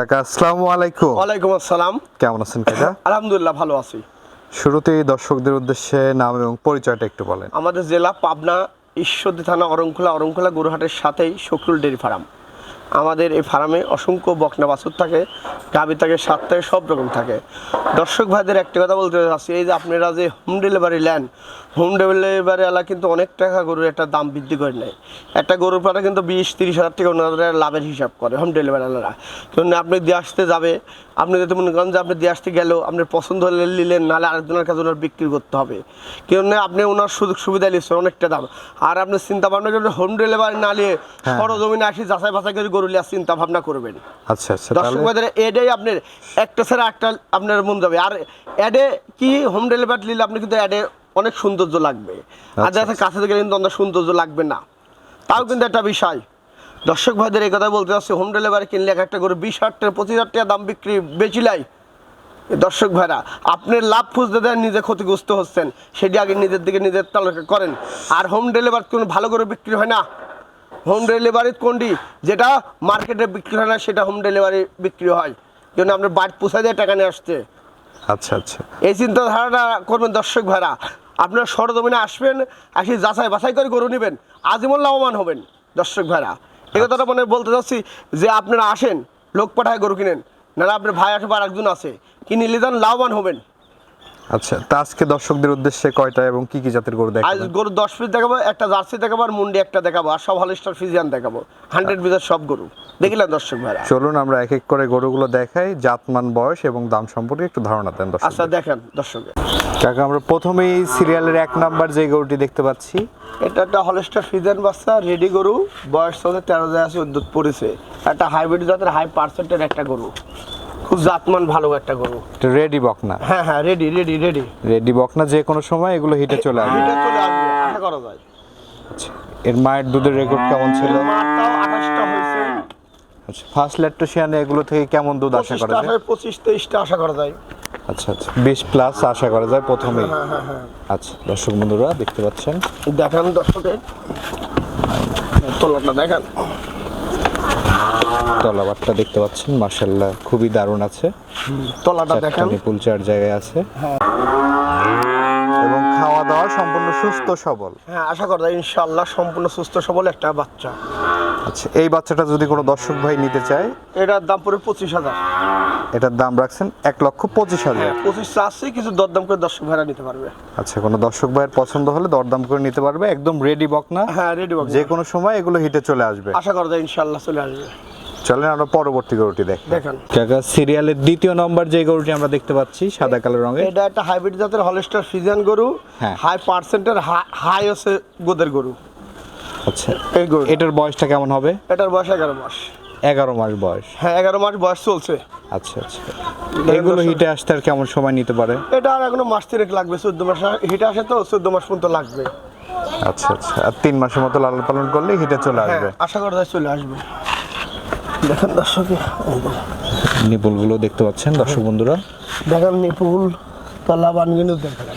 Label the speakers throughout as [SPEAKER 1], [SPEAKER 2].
[SPEAKER 1] কাকা আসসালামু আলাইকুম।
[SPEAKER 2] ওয়ালাইকুম আসসালাম।
[SPEAKER 1] কেমন আছেন কাকা?
[SPEAKER 2] আলহামদুলিল্লাহ ভালো আছি।
[SPEAKER 1] শুরুতেই দর্শকদের উদ্দেশ্যে নাম এবং পরিচয়টা একটু বলেন।
[SPEAKER 2] আমাদের জেলা পাবনা ঈশ্বরদী থানা অরংখোলা অরংখোলা গরুহাটের সাথেই শকরুল ডেয়ারি ফার্ম। আমাদের এই ফার্মে অসংখ্য বকনা বাছুর থাকে গাভি থাকে সাত থেকে সব রকম থাকে। দর্শক ভাইদের একটা কথা বলতে চাচ্ছি এই যে আপনারা যে হোম ডেলিভারি নেন হোম ডেলিভারি এলা কিন্তু অনেক টাকা গরুর একটা দাম বৃদ্ধি করে নেয়। একটা গরুর পাটা কিন্তু বিশ তিরিশ হাজার টাকা ওনারা লাভের হিসাব করে হোম ডেলিভারি আলারা। কিন্তু আপনি দিয়ে আসতে যাবে আপনি যদি মনে করেন যে আপনি দিয়ে আসতে গেলেও আপনি পছন্দ হলে নিলেন নাহলে আরেকজনের কাছে ওনার বিক্রি করতে হবে। কেন আপনি ওনার সুযোগ সুবিধা নিচ্ছেন অনেকটা দাম। আর আপনি চিন্তা ভাবনা করবেন হোম ডেলিভারি না নিয়ে সরজমিনে আসি যাচাই বাছাই করে গরু লিয়ার চিন্তা ভাবনা করবেন।
[SPEAKER 1] আচ্ছা আচ্ছা
[SPEAKER 2] দর্শক ভাইদের এডেই আপনার একটা ছাড়া একটা আপনার মন যাবে। আর অ্যাডে কি হোম ডেলিভারি নিলে আপনি কিন্তু অ্যাডে অনেক সৌন্দর্য লাগবে। আর
[SPEAKER 1] আচ্ছা,
[SPEAKER 2] যাতে কাছে থেকে কিন্তু অনেক সৌন্দর্য লাগবে না। তাও কিন্তু একটা বিষয়। দর্শক ভাইদের এই কথা বলতে চাচ্ছি হোম ডেলিভারি কিনলে এক একটা করে বিশ হাজার টাকা পঁচিশ হাজার টাকা দাম বিক্রি বেশি লাই। দর্শক ভাইরা আপনি লাভ খুঁজতে দেন নিজে ক্ষতিগ্রস্ত হচ্ছেন। সেটি আগে নিজের দিকে নিজের তালিকা করেন। আর হোম ডেলিভারি কোনো ভালো করে বিক্রি হয় না। হোম ডেলিভারি কোনটি? যেটা মার্কেটে বিক্রি হয় না সেটা হোম ডেলিভারি বিক্রি হয়। জন্য আপনার বাড়ি পোষায় দিয়ে টাকা নিয়ে আসছে
[SPEAKER 1] আচ্ছা আচ্ছা।
[SPEAKER 2] এই চিন্তাধারাটা করবেন দর্শক ভাইরা। আপনার সরজমিনে আসবেন, আসি যাচাই বাছাই করে গরু নেবেন আজীবন লাভবান হবেন। দর্শক ভাইরা এ কথাটা মানে বলতে চাচ্ছি যে আপনারা আসেন, লোক পাঠায় গরু কিনেন, নাহলে আপনার ভাই আসবে বা একজন আছে কিনে নিলে যান লাভবান হবেন।
[SPEAKER 1] আচ্ছা তা আজকে দর্শকদের উদ্দেশ্যে কয়টা এবং কি কি জাতের গরু
[SPEAKER 2] আজ
[SPEAKER 1] দেখাবেন?
[SPEAKER 2] গরু দশ পিস দেখাবো একটা জার্সি দেখাবো আর মুন্ডি একটা দেখাবো আর সব হলিস্টার ফিজিয়ান দেখাবো। হান্ড্রেড পিসের সব গরু। দেখিলেন দর্শক ভাইরা।
[SPEAKER 1] চলুন আমরা এক এক করে গরুগুলো দেখাই জাতমান বয়স এবং দাম সম্পর্কে একটু ধারণা দেন দর্শক
[SPEAKER 2] আচ্ছা দেখেন দর্শক।
[SPEAKER 1] কাকা আমরা প্রথমেই সিরিয়ালের এক নাম্বার যে গরুটি দেখতে পাচ্ছি।
[SPEAKER 2] এটা একটা হলস্টার ফিজিয়ান বাচ্চা রেডি গরু। বয়স চলতে তেরো যায় আছে উদ্যোগ পড়েছে একটা হাইব্রিড জাতের হাই পার্সেন্টের একটা গরু। জাতমান ভালো একটা গরু।
[SPEAKER 1] রেডি বকনা।
[SPEAKER 2] হ্যাঁ হ্যাঁ রেডি রেডি রেডি
[SPEAKER 1] রেডি বকনা যে কোনো সময় এগুলো হিটে চলে আসবে।
[SPEAKER 2] এটা চলে আসবে আশা করা যায়।
[SPEAKER 1] আচ্ছা এর মায়ের দুধের রেকর্ড কেমন ছিল?
[SPEAKER 2] মারটাও আঠাশটা হয়েছে।
[SPEAKER 1] আচ্ছা ফার্স্ট ল্যাকটোশিয়ানে এগুলো থেকে কেমন দুধ আশা করা যায়?
[SPEAKER 2] আশা পঁচিশ তেইশটা আশা করা যায়।
[SPEAKER 1] আচ্ছা আচ্ছা বিশ প্লাস আশা করা যায় প্রথমেই।
[SPEAKER 2] হ্যাঁ হ্যাঁ হ্যাঁ।
[SPEAKER 1] আচ্ছা দর্শক বন্ধুরা দেখতে পাচ্ছেন।
[SPEAKER 2] দেখেন দর্শকের তোলাটা দেখেন।
[SPEAKER 1] তলাবারটা দেখতে পাচ্ছেন মার্শাল্লাহ খুবই দারুণ আছে।
[SPEAKER 2] তলাটা দেখেন।
[SPEAKER 1] নিপুল চার জায়গায় আছে। এবং খাওয়া দাওয়া সম্পূর্ণ সুস্থ সবল।
[SPEAKER 2] হ্যাঁ আশা করা যায় ইনশাআল্লাহ সম্পূর্ণ সুস্থ সবল একটা বাচ্চা।
[SPEAKER 1] আচ্ছা এই বাচ্চাটা যদি কোনো দর্শক ভাই নিতে চায়
[SPEAKER 2] এটার দাম পড়ে পঁচিশ হাজার।
[SPEAKER 1] এটার দাম রাখছেন এক লক্ষ পঁচিশ হাজার।
[SPEAKER 2] পঁচিশ চাচ্ছি কিছু দরদাম করে দর্শক ভাইরা নিতে পারবে।
[SPEAKER 1] আচ্ছা কোনো দর্শক ভাইয়ের পছন্দ হলে দরদাম করে নিতে পারবে একদম রেডি বক না।
[SPEAKER 2] হ্যাঁ রেডি বক
[SPEAKER 1] যে কোনো সময় এগুলো হিটে চলে আসবে।
[SPEAKER 2] আশা করা যায় ইনশাআল্লাহ চলে আসবে।
[SPEAKER 1] চলেন আমরা পরবর্তী গরুটি দেখি।
[SPEAKER 2] দেখেন।
[SPEAKER 1] কাকা সিরিয়ালের দ্বিতীয় নম্বর যে গরুটি আমরা দেখতে পাচ্ছি সাদা কালো রঙের।
[SPEAKER 2] এটা একটা হাইব্রিড জাতের হলস্টার ফিজিয়ান গরু।
[SPEAKER 1] হ্যাঁ।
[SPEAKER 2] হাই পার্সেন্টের হাই আছে গোদের গরু।
[SPEAKER 1] আচ্ছা।
[SPEAKER 2] এই গরু
[SPEAKER 1] এটার বয়সটা কেমন হবে?
[SPEAKER 2] এটার বয়স এগারো মাস।
[SPEAKER 1] এগারো মাস বয়স।
[SPEAKER 2] হ্যাঁ এগারো মাস বয়স চলছে।
[SPEAKER 1] আচ্ছা আচ্ছা। এগুলো হিটে আসতে আর কেমন সময় নিতে পারে?
[SPEAKER 2] এটা আর এখনও মাস তিনেক লাগবে চোদ্দ মাস। হিটে আসে তো চোদ্দ মাস পর্যন্ত লাগবে।
[SPEAKER 1] আচ্ছা আচ্ছা। আর তিন মাসের মতো লালন পালন করলে হিটে চলে
[SPEAKER 2] হ্যাঁ
[SPEAKER 1] আসবে।
[SPEAKER 2] আশা করা যায় চলে আসবে। দেখেন দর্শকে
[SPEAKER 1] নিপুলগুলো দেখতে পাচ্ছেন দর্শক বন্ধুরা।
[SPEAKER 2] দেখেন নিপুল তলা বানগিনু দেখেন।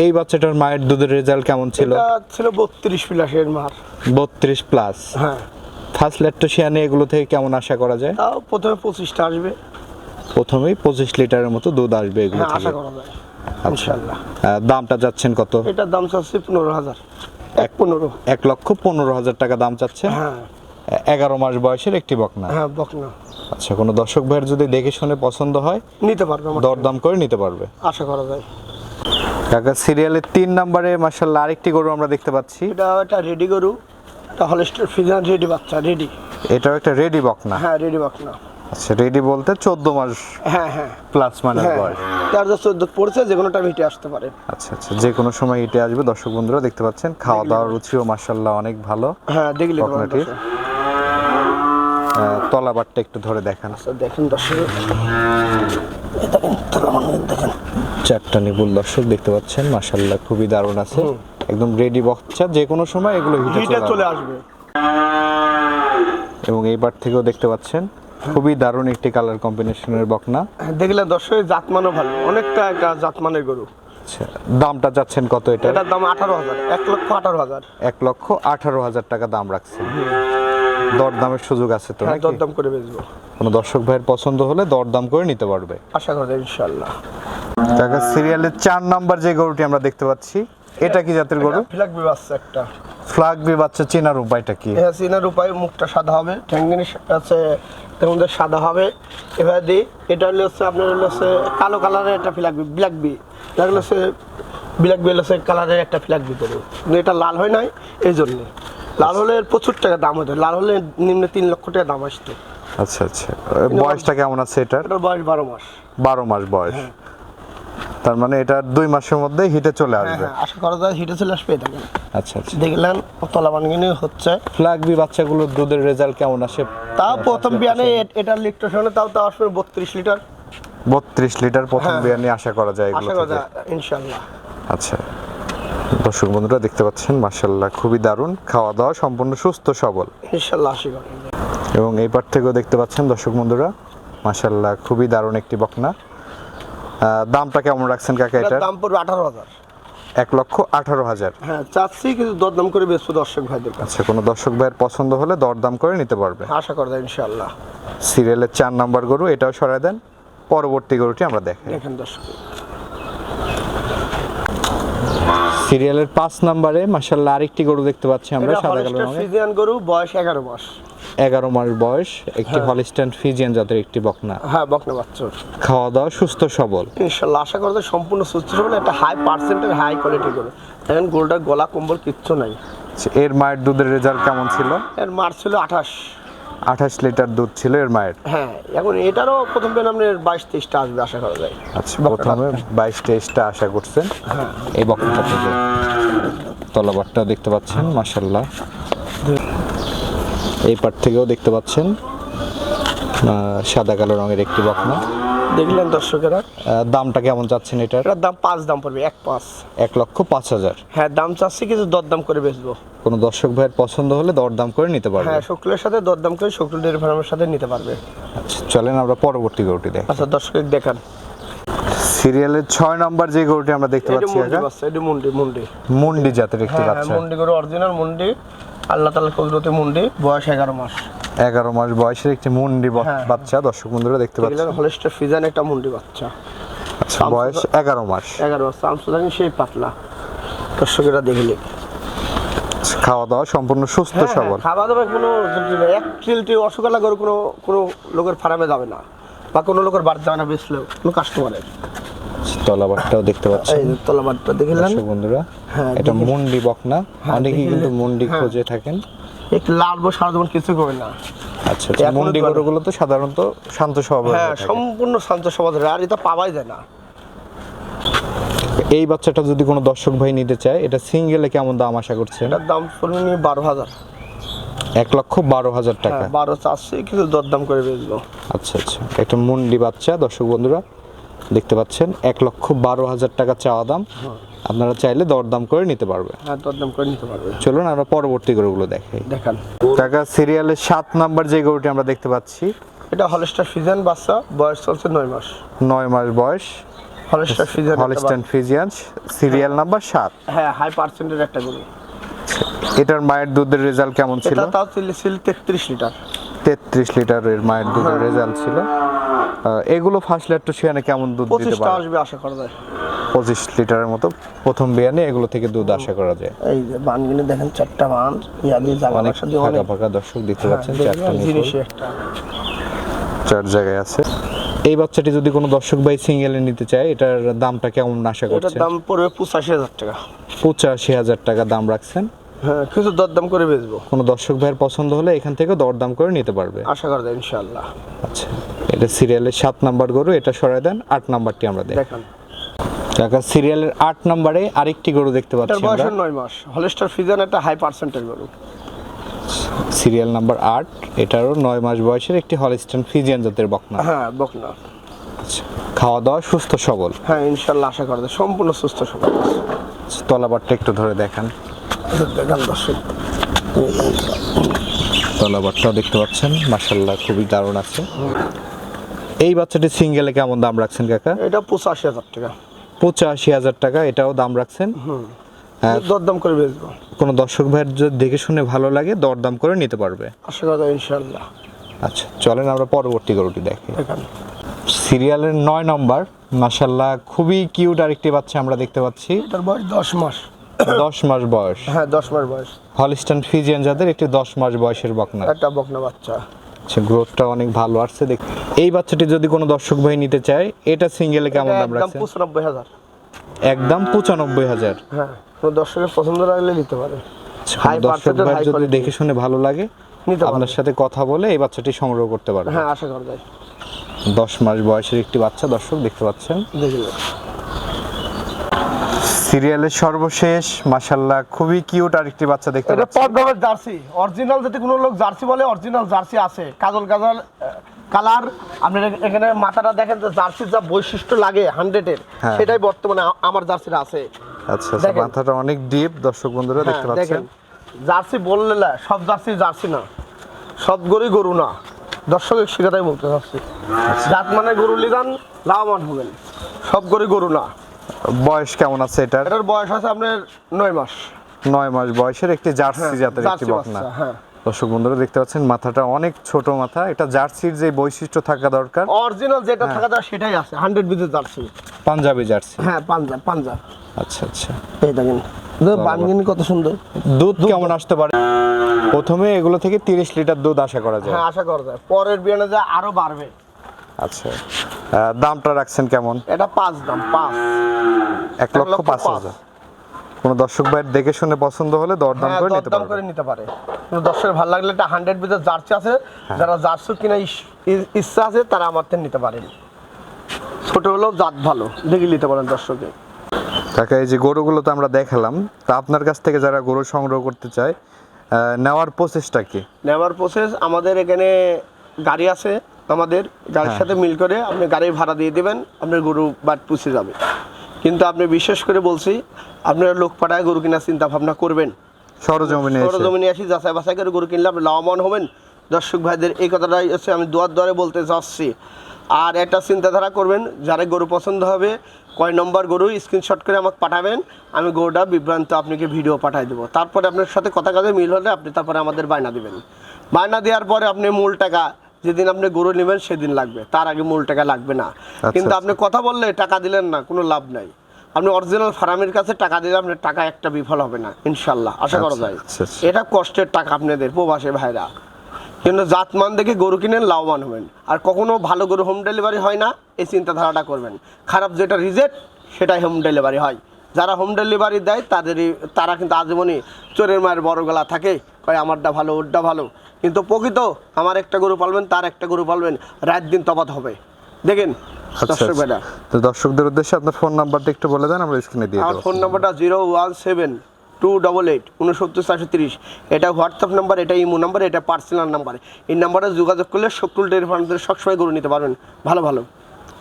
[SPEAKER 1] এই বাচ্চাটার মায়ের দুধের রেজাল্ট কেমন ছিল?
[SPEAKER 2] ছিল বত্রিশ প্লাসের মার।
[SPEAKER 1] বত্রিশ প্লাস
[SPEAKER 2] হ্যাঁ।
[SPEAKER 1] ফার্স্ট ল্যাকটোশিয়ানে এগুলো থেকে কেমন আশা করা যায়?
[SPEAKER 2] তাও প্রথমে পঁচিশটা আসবে।
[SPEAKER 1] প্রথমেই পঁচিশ লিটারের মতো দুধ আসবে এগুলো
[SPEAKER 2] হ্যাঁ আশা করা যায়।
[SPEAKER 1] আচ্ছা।
[SPEAKER 2] ইনশাল্লাহ
[SPEAKER 1] দামটা যাচ্ছেন কত?
[SPEAKER 2] এটার দাম চাচ্ছি পনেরো হাজার। এক পনেরো।
[SPEAKER 1] এক লক্ষ পনেরো হাজার টাকা দাম চাচ্ছেন
[SPEAKER 2] হ্যাঁ।
[SPEAKER 1] এগারো মাস বয়সের একটি বকনা।
[SPEAKER 2] হ্যাঁ বকনা।
[SPEAKER 1] আচ্ছা কোনো দর্শক ভাইয়ের যদি দেখে শুনে পছন্দ হয়
[SPEAKER 2] নিতে পারবে আমার
[SPEAKER 1] দরদাম করে নিতে পারবে।
[SPEAKER 2] আশা করা যায়।
[SPEAKER 1] কাকা সিরিয়ালের তিন নম্বরে মার্শাল্লাহ আরেকটি গরু আমরা দেখতে পাচ্ছি।
[SPEAKER 2] এটা একটা রেডি গরু এটা হলস্টার ফিজান রেডি বাচ্চা রেডি
[SPEAKER 1] এটাও একটা রেডি বকনা
[SPEAKER 2] হ্যাঁ রেডি বকনা
[SPEAKER 1] আচ্ছা রেডি বলতে চোদ্দ মাস
[SPEAKER 2] হ্যাঁ হ্যাঁ।
[SPEAKER 1] প্লাস মানে
[SPEAKER 2] হ্যাঁ
[SPEAKER 1] বয়স।
[SPEAKER 2] যার যা চোদ্দ পড়ছে যে কোনো টাইম হিটে আসতে পারে।
[SPEAKER 1] আচ্ছা আচ্ছা যে কোনো সময় হিটে আসবে দর্শক বন্ধুরা দেখতে পাচ্ছেন খাওয়া দাওয়ার রুচিও মার্শাল্লাহ অনেক ভালো।
[SPEAKER 2] হ্যাঁ দেখলি
[SPEAKER 1] তলাবারটা একটু ধরে দেখান।
[SPEAKER 2] দেখেন দর্শক। এই দেখেন বানগিনু দেখেন।
[SPEAKER 1] চারটা নিপুল দর্শক দেখতে পাচ্ছেন মার্শাল্লাহ খুবই দারুণ আছে। একদম রেডি বক্সা যে কোনো সময় এগুলো হিটে চলে আসবে। এবং এইবার থেকেও দেখতে পাচ্ছেন খুবই দারুণ একটি কালার কম্বিনেশনের বকনা।
[SPEAKER 2] দেখলে দর্শকের জাতমানও ভালো। অনেকটা একটা জাতমানের গরু।
[SPEAKER 1] আচ্ছা দামটা যাচ্ছেন কত এটা?
[SPEAKER 2] এটার দাম আঠারো হাজার এক লক্ষ আঠারো হাজার।
[SPEAKER 1] এক লক্ষ আঠারো হাজার টাকা দাম রাখছেন। দরদামের সুযোগ আছে তো
[SPEAKER 2] হ্যাঁ? দরদাম করে বেচবো।
[SPEAKER 1] কোনো দর্শক ভাইয়ের পছন্দ হলে দরদাম করে নিতে পারবে।
[SPEAKER 2] আশা করা ইনশাল্লাহ
[SPEAKER 1] কাকা সিরিয়ালের চার নাম্বার যে গরুটি আমরা দেখতে পাচ্ছি এটা কি জাতের গরু?
[SPEAKER 2] ফ্ল্যাগ বিবাচ্ছে একটা।
[SPEAKER 1] ফ্লাগ বি বাচ্চা চেনার উপায়টা কি?
[SPEAKER 2] হ্যাঁ চিনার উপায় মুখটা সাদা হবে ঠ্যাঙ্গিনি আছে মধ্যে সাদা হবে। এবার দিই এটা হলো হচ্ছে আপনার হলো হচ্ছে কালো কালারের একটা ফ্ল্যাগ বি ব্ল্যাক বি এটা হচ্ছে ব্ল্যাক বি হচ্ছে কালারের একটা ফ্ল্যাগ বি করব কিন্তু এটা লাল হয় নাই এই জন্যে। লাল হলে প্রচুর টাকা দাম হতো লাল হলে নিম্নে তিন লক্ষ টাকা দাম আসতো।
[SPEAKER 1] আচ্ছা আচ্ছা। বয়সটা কেমন আছে এটার?
[SPEAKER 2] এটার বয়স বারো মাস।
[SPEAKER 1] বারো মাস বয়স। তার মানে এটা দুই মাসের মধ্যে হিটে চলে
[SPEAKER 2] হ্যাঁ
[SPEAKER 1] আসবে।
[SPEAKER 2] হ্যাঁ আশা করা যায় হিটে চলে আসবে দেখেন।
[SPEAKER 1] আচ্ছা আচ্ছা।
[SPEAKER 2] দেখলেন তলা বানগিনি হচ্ছে।
[SPEAKER 1] ফ্লাগ বি বাচ্চাগুলোর দুধের রেজাল্ট কেমন আসে?
[SPEAKER 2] তাও প্রথম বিয়ানে এ- এটার লিটার তাও তাও আসবে বত্রিশ লিটার।
[SPEAKER 1] বত্রিশ লিটার প্রথম
[SPEAKER 2] হ্যাঁ।
[SPEAKER 1] বিয়ানি আশা করা যায় এগুলো
[SPEAKER 2] আশা করা যায় ইনশাল্লাহ
[SPEAKER 1] আচ্ছা। দর্শক বন্ধুরা দেখতে পাচ্ছেন মার্শাল্লাহ খুবই দারুণ। খাওয়া দাওয়া সম্পূর্ণ সুস্থ সবল।
[SPEAKER 2] ইনশাল্লাহ
[SPEAKER 1] এবং এই পার থেকেও দেখতে পাচ্ছেন দর্শক বন্ধুরা মার্শাল্লাহ খুবই দারুণ একটি বকনা। দামটা কেমন রাখছেন কাকা এটা
[SPEAKER 2] দাম পড়বে আঠারো হাজার।
[SPEAKER 1] এক লক্ষ আঠারো হাজার।
[SPEAKER 2] হ্যাঁ চাচ্ছি কিন্তু দরদাম করে বেচবো দর্শক ভাইদের কাছে।
[SPEAKER 1] আচ্ছা কোনো দর্শক ভাইয়ের পছন্দ হলে দরদাম করে নিতে পারবে।
[SPEAKER 2] আশা করা যায় ইনশাল্লাহ
[SPEAKER 1] সিরিয়ালের চার নাম্বার গরু এটাও সরাই দেন। পরবর্তী গরুটি আমরা দেখাই।
[SPEAKER 2] দেখেন দর্শক।
[SPEAKER 1] সিরিয়ালের পাঁচ নাম্বারে মাসাল্লাহ আরেকটি গরু দেখতে পাচ্ছি আমরা সাদা কালো রঙের।
[SPEAKER 2] ফ্রিজিয়ান গরু বয়স এগারো মাস।
[SPEAKER 1] এগারো মাস বয়স একটি হলিস্টান ফিজিয়ান জাতের একটি বকনা।
[SPEAKER 2] হ্যাঁ বকনা বাচ্চা।
[SPEAKER 1] খাওয়া দাওয়া সুস্থ সবল।
[SPEAKER 2] ইনশাল্লাহ আশা করা যায় সম্পূর্ণ সুস্থ সবল একটা হাই পার্সেন্টের হাই কোয়ালিটি গরু। দেখেন গরুটার গলা কম্বল কিচ্ছু নাই।
[SPEAKER 1] আচ্ছা, এর মায়ের দুধের রেজাল্ট কেমন ছিল?
[SPEAKER 2] এর মার ছিল আঠাশ।
[SPEAKER 1] আঠাশ লিটার দুধ ছিল এর মায়ের?
[SPEAKER 2] হ্যাঁ এখন এটারও প্রথম পেন আপনার বাইশ তেইশটা আসবে আশা করা যায়।
[SPEAKER 1] আচ্ছা প্রথমে বাইশ তেইশটা আশা করছেন। এই বকনাটা থেকে তলাবারটা দেখতে পাচ্ছেন মাসাল্লাহ এই পার থেকেও দেখতে পাচ্ছেন। সাদা কালো রঙের একটি বকনা।
[SPEAKER 2] দেখলেন দর্শকেরা?
[SPEAKER 1] দামটা কেমন চাচ্ছেন এটার?
[SPEAKER 2] এটার দাম পাঁচ দাম পড়বে এক পাঁচ।
[SPEAKER 1] এক লক্ষ পাঁচ হাজার।
[SPEAKER 2] হ্যাঁ দাম চাচ্ছি কিছু দরদাম করে বেচবো।
[SPEAKER 1] কোনো দর্শক ভাইয়ের পছন্দ হলে দরদাম করে নিতে পারবে।
[SPEAKER 2] হ্যাঁ শুক্লের সাথে দরদাম করে শুক্ল ডেয়ারি ফার্মের সাথে নিতে পারবে।
[SPEAKER 1] আচ্ছা চলেন আমরা পরবর্তী গরুটি দেখ।
[SPEAKER 2] আচ্ছা দর্শক দেখান।
[SPEAKER 1] সিরিয়ালের ছয় নম্বর যে গরুটি আমরা দেখতে পাচ্ছি
[SPEAKER 2] মুন্ডি
[SPEAKER 1] একা
[SPEAKER 2] মুন্ডি মুন্ডি।
[SPEAKER 1] মুন্ডি জাতের একটি
[SPEAKER 2] হ্যাঁ হ্যাঁ,
[SPEAKER 1] বাচ্চা।
[SPEAKER 2] মুন্ডি গরু অরিজিনাল মুন্ডি। আল্লাহ তালা কুদরতি মুন্ডি বয়স এগারো মাস।
[SPEAKER 1] এগারো মাস বয়সের একটি মুন্ডি
[SPEAKER 2] হ্যাঁ।
[SPEAKER 1] বাচ্চা দর্শক বন্ধুরা দেখতে পাচ্ছেন।
[SPEAKER 2] হলিস্টার ফিজান একটা মুন্ডি বাচ্চা।
[SPEAKER 1] আচ্ছা বয়স এগারো মাস।
[SPEAKER 2] এগারো মাস আমসুদানি সেই পাতলা। দর্শকেরা দেখলে
[SPEAKER 1] খাওয়া দাওয়া সম্পূর্ণ সুস্থ
[SPEAKER 2] হ্যাঁ,
[SPEAKER 1] সবল।
[SPEAKER 2] খাওয়া দাওয়া কোনো এক চিলটি অসুখালা গরু কোনো কোনো লোকের ফার্মে যাবে না। বা কোনো লোকের বাড়ি যাবে না বেচলেও কোনো কাস্টমারের।
[SPEAKER 1] তলাবারটাও দেখতে পাচ্ছেন।
[SPEAKER 2] এই তলাবারটা দেখলেন?
[SPEAKER 1] বন্ধুরা
[SPEAKER 2] হ্যাঁ,
[SPEAKER 1] এটা মুন্ডি বকনা
[SPEAKER 2] হ্যাঁ,
[SPEAKER 1] অনেকেই কিন্তু মুন্ডি
[SPEAKER 2] হ্যাঁ।
[SPEAKER 1] খোঁজে থাকেন।
[SPEAKER 2] সারা জীবন কিছু করবে না।
[SPEAKER 1] আচ্ছা আচ্ছা মুন্ডি গরুগুলো তো সাধারণত শান্ত স্বভাবের
[SPEAKER 2] হ্যাঁ সম্পূর্ণ শান্ত সমাজের আর এটা পাওয়াই যায় না।
[SPEAKER 1] এই বাচ্চাটা যদি কোনো দর্শক ভাই নিতে চায় এটা সিঙ্গেলে কেমন দাম আশা করছেন?
[SPEAKER 2] এটার দাম পড়বে নিয়ে বারো হাজার।
[SPEAKER 1] এক লক্ষ বারো হাজার টাকা।
[SPEAKER 2] বারো চারশো কিছু দরদাম করে বেচবো।
[SPEAKER 1] আচ্ছা আচ্ছা একটা মুন্ডি বাচ্চা দর্শক বন্ধুরা। দেখতে পাচ্ছেন এক লক্ষ বারো হাজার টাকা চাওয়া দাম। আপনারা চাইলে দরদাম করে নিতে পারবে।
[SPEAKER 2] হ্যাঁ দরদাম করে নিতে পারবে।
[SPEAKER 1] চলুন আমরা পরবর্তী গরুগুলো দেখাই।
[SPEAKER 2] দেখান।
[SPEAKER 1] টাকা সিরিয়ালের সাত নাম্বার যে গরুটি আমরা দেখতে পাচ্ছি।
[SPEAKER 2] এটা হলস্টার ফিজান বাচ্চা বয়স চলছে নয় মাস।
[SPEAKER 1] নয় মাস বয়স।
[SPEAKER 2] হলস্টার ফিজান একটা
[SPEAKER 1] হলিস্টান ফিজিয়ান সিরিয়াল নাম্বার সাত।
[SPEAKER 2] হ্যাঁ হাই পার্সেন্টের একটা গরু।
[SPEAKER 1] এটার মায়ের দুধের রেজাল্ট কেমন ছিল?
[SPEAKER 2] এটা তাও ছিল ছিল তেত্রিশ লিটার।
[SPEAKER 1] তেত্রিশ লিটারের মায়ের দুধের রেজাল্ট ছিল। এগুলো ফার্স্ট লিটার শিয়ানে কেমন দুধ দিতে পারে?
[SPEAKER 2] আসবে আশা করা যায়।
[SPEAKER 1] পঁচিশ লিটারের মতো প্রথম বিয়ানে এগুলো থেকে দুধ আশা করা যায়।
[SPEAKER 2] এই যে বানগুলো দেখেন চারটা বান ইয়া দিয়ে জায়গা
[SPEAKER 1] অনেক ফাঁকা ফাঁকা দর্শক দেখতে
[SPEAKER 2] হ্যাঁ,
[SPEAKER 1] পাচ্ছেন চারটা
[SPEAKER 2] জিনিসই
[SPEAKER 1] নিপুল,
[SPEAKER 2] একটা।
[SPEAKER 1] চার জায়গায় আছে। এই বাচ্চাটি যদি কোনো দর্শক ভাই সিঙ্গেলে নিতে চায় এটার দামটা কেমন আশা করছেন?
[SPEAKER 2] এটার দাম পড়বে পঁচাশি হাজার টাকা।
[SPEAKER 1] পঁচাশি হাজার টাকা দাম রাখছেন।
[SPEAKER 2] হ্যাঁ কিছু দরদাম করে বেচবো।
[SPEAKER 1] কোনো দর্শক ভাইয়ের পছন্দ হলে এখান থেকে দরদাম করে নিতে পারবে।
[SPEAKER 2] আশা করা যায় ইনশাল্লাহ
[SPEAKER 1] আচ্ছা এটা সিরিয়ালের সাত নাম্বার গরু এটা সরাই দেন আট নাম্বারটি আমরা দেখি।
[SPEAKER 2] দেখান।
[SPEAKER 1] কাকা সিরিয়ালের আট নাম্বারে আরেকটি গরু দেখতে পাচ্ছি
[SPEAKER 2] বয়স
[SPEAKER 1] আমরা।
[SPEAKER 2] নয় মাস। হলস্টার ফিজান একটা হাই পার্সেন্টের গরু।
[SPEAKER 1] সিরিয়াল নাম্বার আট এটারও নয় মাস বয়সের একটি হলিস্টান ফিজিয়ান জাতের বকনা।
[SPEAKER 2] হ্যাঁ বকনা।
[SPEAKER 1] আচ্ছা, খাওয়া দাওয়া সুস্থ সবল।
[SPEAKER 2] হ্যাঁ ইনশাল্লাহ আশা করা যায় সম্পূর্ণ সুস্থ সবল।
[SPEAKER 1] তলাবারটা একটু ধরে দেখান। তলাবারটাও দেখতে পাচ্ছেন। মাসাল্লাহ খুবই দারুণ আছে। এই বাচ্চাটি সিঙ্গেলে কেমন দাম রাখছেন কাকা?
[SPEAKER 2] এটা পঁচাশি হাজার টাকা।
[SPEAKER 1] পঁচাশি হাজার টাকা এটাও দাম রাখছেন? হ্যাঁ।
[SPEAKER 2] দরদাম করে বেচবো।
[SPEAKER 1] কোনো দর্শক ভাইয়ের যদি দেখে শুনে ভালো লাগে দরদাম করে নিতে পারবে।
[SPEAKER 2] আশা করা ইনশাল্লাহ
[SPEAKER 1] আচ্ছা চলেন আমরা পরবর্তী গরুটি দেখি। সিরিয়ালের নয় নম্বর মাসাল্লাহ খুবই কিউট আরেকটি বাচ্চা আমরা দেখতে পাচ্ছি।
[SPEAKER 2] এটার বয়স দশ মাস।
[SPEAKER 1] দশ মাস বয়স।
[SPEAKER 2] হ্যাঁ দশ মাস বয়স।
[SPEAKER 1] হলিস্টান ফিজিয়ান যাদের একটি দশ মাস বয়সের বকনা।
[SPEAKER 2] একটা বকনা বাচ্চা।
[SPEAKER 1] আচ্ছা গ্রোথটা অনেক ভালো আসছে দেখ। এই বাচ্চাটি যদি কোনো দর্শক ভাই নিতে চায় এটা সিঙ্গেলে কেমন দাম রাখছেন
[SPEAKER 2] পঁচানব্বই হাজার।
[SPEAKER 1] একদম পঁচানব্বই হাজার।
[SPEAKER 2] হ্যাঁ কোনো দর্শকের পছন্দ লাগলে নিতে পারে।
[SPEAKER 1] আচ্ছা, দর্শক ভাই যদি দেখে শুনে ভালো লাগে আপনার সাথে কথা বলে এই বাচ্চাটি সংগ্রহ করতে পারবে।
[SPEAKER 2] হ্যাঁ আশা করা যায়।
[SPEAKER 1] দশ মাস বয়সের একটি বাচ্চা দর্শক দেখতে পাচ্ছেন। সিরিয়ালের সর্বশেষ মাসাল্লাহ খুবই কিউট আরেকটি বাচ্চা দেখতে
[SPEAKER 2] এটা
[SPEAKER 1] পাচ্ছেন
[SPEAKER 2] পদ্মাবের জার্সি। অরিজিনাল যদি কোনো লোক জার্সি বলে অরিজিনাল জার্সি আছে। কাজল কাজল কালার। আপনার এখানে মাথাটা দেখেন যে জার্সির যা বৈশিষ্ট্য লাগে হান্ড্রেডের
[SPEAKER 1] হ্যাঁ।
[SPEAKER 2] সেটাই বর্তমানে আমার জার্সিটা আছে।
[SPEAKER 1] আচ্ছা আচ্ছা মাথাটা অনেক ডিপ দর্শক বন্ধুরা দেখতে
[SPEAKER 2] হ্যাঁ,
[SPEAKER 1] পাচ্ছেন।
[SPEAKER 2] দেখেন। জার্সি বললে না সব জার্সি জার্সি না। সব গরুই গরু না। দর্শকের শিকারাই বলতে চাচ্ছি।
[SPEAKER 1] আচ্ছা।
[SPEAKER 2] জাত মানে গরু লিগান লাভবান হবেন। সব গরু গরু না।
[SPEAKER 1] বয়স কেমন আছে এটার?
[SPEAKER 2] এটার বয়স আছে আপনার নয় মাস।
[SPEAKER 1] নয় মাস বয়সের একটি জার্সি জাতের একটি বকনা।
[SPEAKER 2] হ্যাঁ।
[SPEAKER 1] দর্শক বন্ধুরা দেখতে পাচ্ছেন মাথাটা অনেক ছোট মাথা। এটা জার্সির যে বৈশিষ্ট্য থাকা দরকার।
[SPEAKER 2] অরিজিনাল যেটা
[SPEAKER 1] হ্যাঁ।
[SPEAKER 2] থাকা যায় সেটাই আছে হান্ড্রেড বিজের জার্সি।
[SPEAKER 1] পাঞ্জাবি জার্সি।
[SPEAKER 2] হ্যাঁ পাঞ্জাব পাঞ্জাব
[SPEAKER 1] আচ্ছা আচ্ছা।
[SPEAKER 2] এই দেখেন বানগিন কত সুন্দর।
[SPEAKER 1] দুধ কেমন আসতে পারে? প্রথমে এগুলো থেকে তিরিশ লিটার দুধ আশা করা যায়।
[SPEAKER 2] হ্যাঁ আশা করা যায়। পরের বিয়ানে যা আরও বাড়বে।
[SPEAKER 1] আচ্ছা। দামটা রাখছেন কেমন?
[SPEAKER 2] এটা পাঁচ দাম পাঁচ।
[SPEAKER 1] এক লক্ষ পাঁচ। হাজার। কোনো দর্শক ভাইয়ের দেখে শুনে পছন্দ হলে দরদাম
[SPEAKER 2] হ্যাঁ
[SPEAKER 1] করে নিতে
[SPEAKER 2] দরদাম করে নিতে পারে। কিন্তু দর্শকের ভালো লাগলে একটা হান্ড্রেড বিজের জার্সি আছে।
[SPEAKER 1] হ্যাঁ।
[SPEAKER 2] যারা জার্সি কিনা ইচ্ছা আছে তারা আমার থেকে নিতে পারেন। ছোট হলেও জাত ভালো দেখে নিতে পারেন দর্শকে
[SPEAKER 1] কাকা এই যে গরুগুলো তো আমরা দেখালাম তা আপনার কাছ থেকে যারা গরু সংগ্রহ করতে চায় নেওয়ার প্রসেসটা কি?
[SPEAKER 2] নেওয়ার প্রসেস আমাদের এখানে গাড়ি আছে আমাদের গাড়ির
[SPEAKER 1] হ্যাঁ।
[SPEAKER 2] সাথে মিল করে আপনি গাড়ির ভাড়া দিয়ে দেবেন আপনার গরু বাট পুষে যাবে। কিন্তু আপনি বিশেষ করে বলছি আপনারা লোক পাঠায় গরু কেনার চিন্তা ভাবনা করবেন।
[SPEAKER 1] সরজমিনে
[SPEAKER 2] সরজমিনে আসি যাচাই বাছাই করে গরু কিনলে আপনি লাভবান হবেন। দর্শক ভাইদের এই কথাটাই হচ্ছে আমি দুয়ার দুয়ারে বলতে চাচ্ছি আর একটা চিন্তাধারা করবেন যারা গরু পছন্দ হবে কয় নম্বর গরু স্ক্রিনশট করে আমাকে পাঠাবেন। আমি গরুটা বিভ্রান্ত আপনাকে ভিডিও পাঠিয়ে দেবো। তারপরে আপনার সাথে কথা কাজে মিল হলে আপনি তারপরে আমাদের বায়না দিবেন। বায়না দেওয়ার পরে আপনি মূল টাকা যেদিন আপনি গরু নেবেন সেদিন লাগবে। তার আগে মূল টাকা লাগবে না। কিন্তু
[SPEAKER 1] আচ্ছা।
[SPEAKER 2] আপনি কথা বললে টাকা দিলেন না কোনো লাভ নাই। আপনি অরিজিনাল ফার্মের কাছে টাকা দিলে আপনার টাকা একটা বিফল হবে না ইনশাল্লাহ আশা করা
[SPEAKER 1] আচ্ছা,
[SPEAKER 2] যায়।
[SPEAKER 1] আচ্ছা, আচ্ছা।
[SPEAKER 2] এটা কষ্টের টাকা আপনাদের প্রবাসী ভাইরা। কিন্তু জাতমান দেখে গরু কিনেন লাভবান হবেন। আর কখনো ভালো গরু হোম ডেলিভারি হয় না এই চিন্তাধারাটা করবেন। খারাপ যেটা রিজেক্ট সেটাই হোম ডেলিভারি হয়। যারা হোম ডেলিভারি দেয় তাদেরই তারা কিন্তু আজীবনই চোরের মায়ের বড় গলা থাকে। কয় আমারটা ভালো ওরটা ভালো। কিন্তু প্রকৃত আমার একটা গরু পালবেন তার একটা গরু পালবেন রাত দিন তফাৎ হবে। দেখেন
[SPEAKER 1] আচ্ছা,
[SPEAKER 2] দর্শক
[SPEAKER 1] আচ্ছা। তো দর্শকদের উদ্দেশ্যে আপনার ফোন নাম্বারটা একটু বলে দেন আমরা স্ক্রিনে দিয়ে
[SPEAKER 2] আমার ফোন নাম্বারটা zero one seven two double eight উনসত্তর চারশো তিরিশ এটা হোয়াটসঅ্যাপ নাম্বার এটা ইমো নাম্বার এটা পার্সোনাল নাম্বার এই নাম্বারে যোগাযোগ করলে শকুল ডেয়ারি ফার্মদের সবসময় গরু নিতে পারবেন। ভালো ভালো।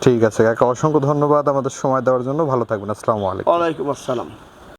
[SPEAKER 1] ঠিক আছে কাকা অসংখ্য ধন্যবাদ আমাদের সময় দেওয়ার জন্য। ভালো থাকবেন আসসালামু আলাইকুম।
[SPEAKER 2] ওয়ালাইকুম আসসালাম।